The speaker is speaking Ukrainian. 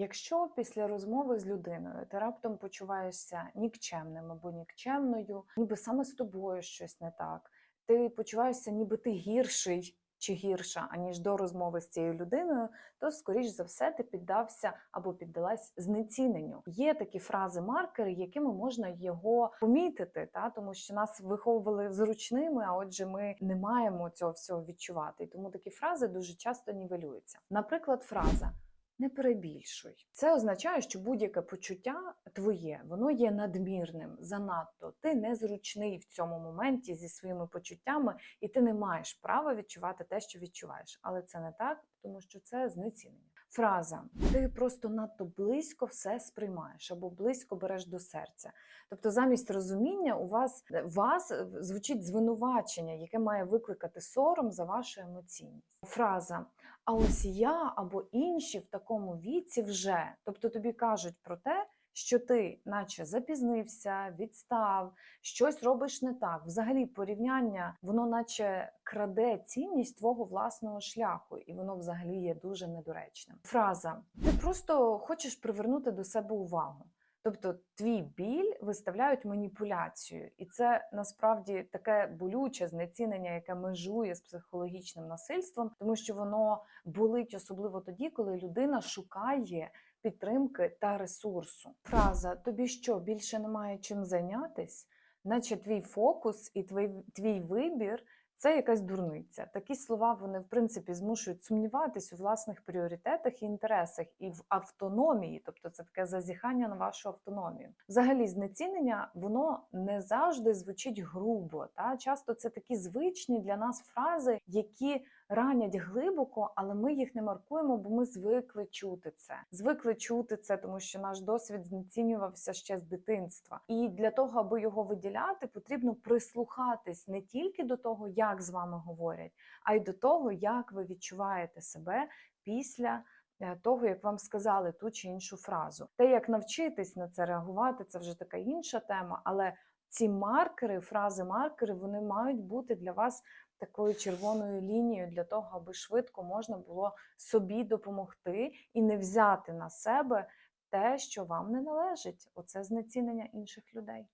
Якщо після розмови з людиною ти раптом почуваєшся нікчемним або нікчемною, ніби саме з тобою щось не так, ти почуваєшся, ніби ти гірший чи гірша, аніж до розмови з цією людиною, то скоріш за все ти піддався або піддалась знеціненню. Є такі фрази-маркери, якими можна його помітити, та тому що нас виховували зручними, а отже, ми не маємо цього всього відчувати. І тому такі фрази дуже часто нівелюються. Наприклад, фраза. Не перебільшуй. Це означає, що будь-яке почуття твоє, воно є надмірним, занадто. Ти незручний в цьому моменті зі своїми почуттями, і ти не маєш права відчувати те, що відчуваєш. Але це не так, тому що це знецінення. Фраза ти просто надто близько все сприймаєш або близько береш до серця. Тобто, замість розуміння у вас вас звучить звинувачення, яке має викликати сором за вашу емоційність. Фраза а ось я або інші в такому віці вже. Тобто тобі кажуть про те, що ти, наче запізнився, відстав, щось робиш не так. Взагалі, порівняння, воно наче краде цінність твого власного шляху, і воно взагалі є дуже недоречним. Фраза: ти просто хочеш привернути до себе увагу. Тобто твій біль виставляють маніпуляцію, і це насправді таке болюче знецінення, яке межує з психологічним насильством, тому що воно болить особливо тоді, коли людина шукає підтримки та ресурсу. Фраза Тобі що більше немає чим зайнятись, наче твій фокус і твій, твій вибір. Це якась дурниця. Такі слова вони в принципі змушують сумніватись у власних пріоритетах і інтересах і в автономії, тобто це таке зазіхання на вашу автономію. Взагалі, знецінення воно не завжди звучить грубо. Та часто це такі звичні для нас фрази, які ранять глибоко, але ми їх не маркуємо, бо ми звикли чути це. Звикли чути це, тому що наш досвід знецінювався ще з дитинства. І для того, аби його виділяти, потрібно прислухатись не тільки до того, як з вами говорять, а й до того, як ви відчуваєте себе після. е, Того, як вам сказали ту чи іншу фразу, те, як навчитись на це реагувати, це вже така інша тема. Але ці маркери, фрази-маркери, вони мають бути для вас такою червоною лінією для того, аби швидко можна було собі допомогти і не взяти на себе те, що вам не належить. Оце знецінення інших людей.